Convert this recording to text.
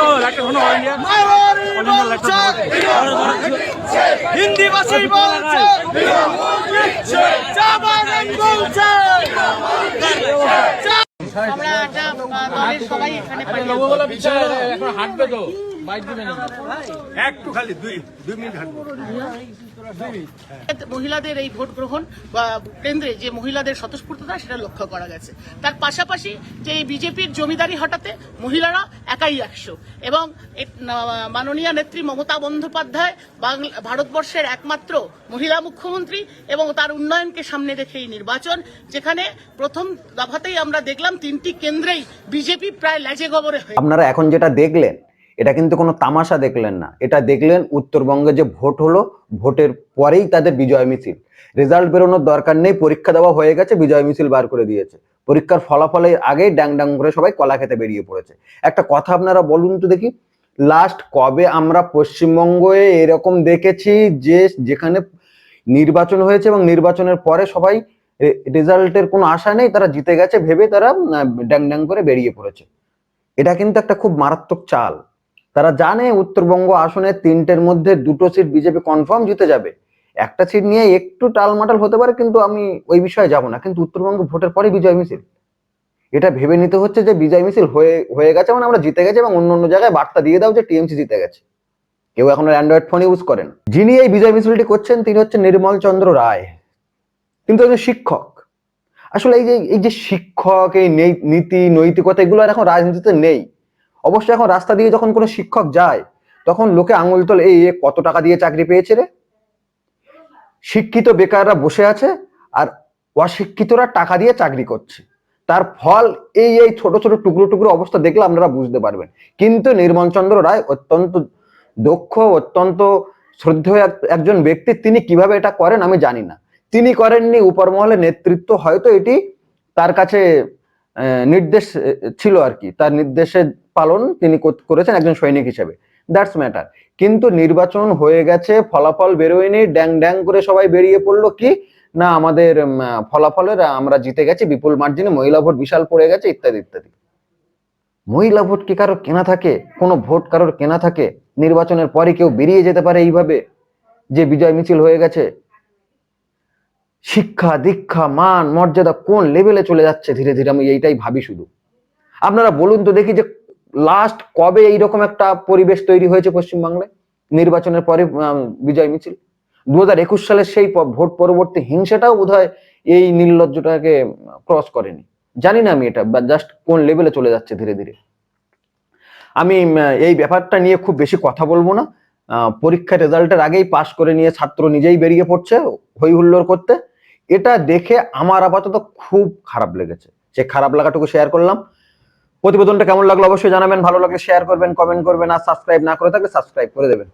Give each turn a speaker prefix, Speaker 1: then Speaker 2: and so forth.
Speaker 1: All ভাষী
Speaker 2: বলছে
Speaker 3: আমরা একটা দলের সবাই এখানে পাই
Speaker 4: একটু খালি দুই দুই মিনিট
Speaker 3: মহিলাদের এই ভোট গ্রহণ বা কেন্দ্রে যে মহিলাদের স্বতঃস্ফূর্ততা সেটা লক্ষ্য করা গেছে। তার পাশাপাশি যে এই বিজেপির জমিদারি হটাতে মহিলারা একাই একশো। এবং মাননীয় নেত্রী মমতা বন্দ্যোপাধ্যায় বাংলা ভারতবর্ষের একমাত্র মহিলা মুখ্যমন্ত্রী এবং তার উন্নয়নকে সামনে রেখে এই নির্বাচন যেখানে প্রথম দফাতেই আমরা দেখলাম তিনটি কেন্দ্রেই বিজেপি প্রায় লেজে গবরে
Speaker 5: আপনারা এখন যেটা দেখলেন এটা কিন্তু কোনো তামাশা দেখলেন না। এটা দেখলেন উত্তরবঙ্গে যে ভোট হলো, ভোটের পরেই তাদের বিজয় মিছিল। রেজাল্ট বেরোনোর দরকার নেই, পরীক্ষা দেওয়া হয়ে গেছে, বিজয় মিছিল বার করে দিয়েছে। পরীক্ষার ফলাফলের আগেই ড্যাং ড্যাং করে সবাই কলা খেতে বেরিয়ে পড়েছে। একটা কথা আপনারা বলুন তো দেখি লাস্ট কবে আমরা পশ্চিমবঙ্গে এরকম দেখেছি যে যেখানে নির্বাচন হয়েছে এবং নির্বাচনের পরে সবাই রেজাল্টের কোনো আশা নেই, তারা জিতে গেছে, ভেবে তারা ড্যাং ড্যাং করে বেরিয়ে পড়েছে। এটা কিন্তু একটা খুব মারাত্মক চাল। তারা জানে উত্তরবঙ্গ আসনে তিনটের মধ্যে দুটো সিট বিজেপি কনফার্ম জিতে যাবে। একটা সিট নিয়ে একটু টালমাটাল হতে পারে, কিন্তু আমি ওই বিষয়ে যাব না। কিন্তু উত্তরবঙ্গ ভোটের পরে বিজয় মিছিল। এটা ভেবে নিতে হচ্ছে যে বিজয় মিছিল হয়ে হয়ে গেছে মানে আমরা জিতে গেছি এবং অন্য অন্য জায়গায় বার্তা দিয়ে দাও যে টিএমসি জিতে গেছে। কেউ এখন অ্যান্ড্রয়েড ফোন ইউজ করেন যিনি এই বিজয় মিছিলটি করছেন, তিনি হচ্ছেন নির্মল চন্দ্র রায়। কিন্তু একজন শিক্ষক। আসলে এই যে এই যে শিক্ষক, এই নীতি, নৈতিকতা এগুলো আর এখন রাজনীতিতে নেই। অবশ্যই এখন রাস্তা দিয়ে যখন কোনো শিক্ষক যায়, তখন লোকে আঙুল তোল, এই কত টাকা দিয়ে চাকরি পেয়েছে রে? শিক্ষিত বেকাররা বসে আছে আর অশিক্ষিতরা টাকা দিয়ে চাকরি করছে। তার ফল এই এই ছোট ছোট, টুকরো টুকরো অবস্থা দেখলে আপনারা বুঝতে পারবেন। কিন্তু নির্মলচন্দ্র রায় অত্যন্ত দক্ষ, অত্যন্ত শ্রদ্ধেয় এক- একজন ব্যক্তি, তিনি কীভাবে এটা করেন আমি জানি না। তিনি করেননি উপরমহলের নেতৃত্ব, হয়তো এটি তার কাছে নির্দেশ ছিল আর কি। তার নির্দেশের পালন তিনি করেছেন একজন সৈনিক হিসেবে। দ্যাটস ম্যাটার কিন্তু নির্বাচন হয়ে গেছে, ফলাফল বেরোয়নি, ড্যাং ড্যাং করে সবাই বেরিয়ে পড়ল কি? না, আমাদের ফলাফলের, আমরা জিতে গেছি, বিপুল মার্জিনে, মহিলা ভোট বিশাল পড়ে গেছে, ইত্যাদি ইত্যাদি। মহিলা ভোট কি কারোর কেনা থাকে? কোনো ভোট কারোর কেনা থাকে? নির্বাচনের পরে কেউ বেরিয়ে যেতে পারে এইভাবে, যে বিজয় মিছিল হয়ে গেছে? শিক্ষা, দীক্ষা, মান, মর্যাদা কোন লেভেলে চলে যাচ্ছে? ধীরে ধীরে আমি এইটাই ভাবি শুধু। আপনারা বলুন তো দেখি যে লাস্ট কবে এইরকম একটা পরিবেশ তৈরি হয়েছে পশ্চিমবাংলায়? নির্বাচনের পরে বিজয় মিছিল। দু হাজার একুশ সালের সেই ভোট পরবর্তী হিংসাটাও বোধহয় এই নির্লজ্জটাকে ক্রস করেনি। জানি না আমি এটা জাস্ট কোন লেভেলে চলে যাচ্ছে ধীরে ধীরে। আমি এই ব্যাপারটা নিয়ে খুব বেশি কথা বলব না। আহ, পরীক্ষার রেজাল্টের আগেই পাশ করে নিয়ে ছাত্র নিজেই বেরিয়ে পড়ছে হই হুল্লোড় করতে। এটা দেখে আমার আপাতত খুব খারাপ লেগেছে। সে খারাপ লাগাটুকু শেয়ার করলাম প্রতিবেদনটা কেমন লাগল অবশ্যই জানাবেন, ভালো লাগলে শেয়ার করবেন কমেন্ট করবেন, আর সাবস্ক্রাইব না করে থাকলে সাবস্ক্রাইব করে দেবেন।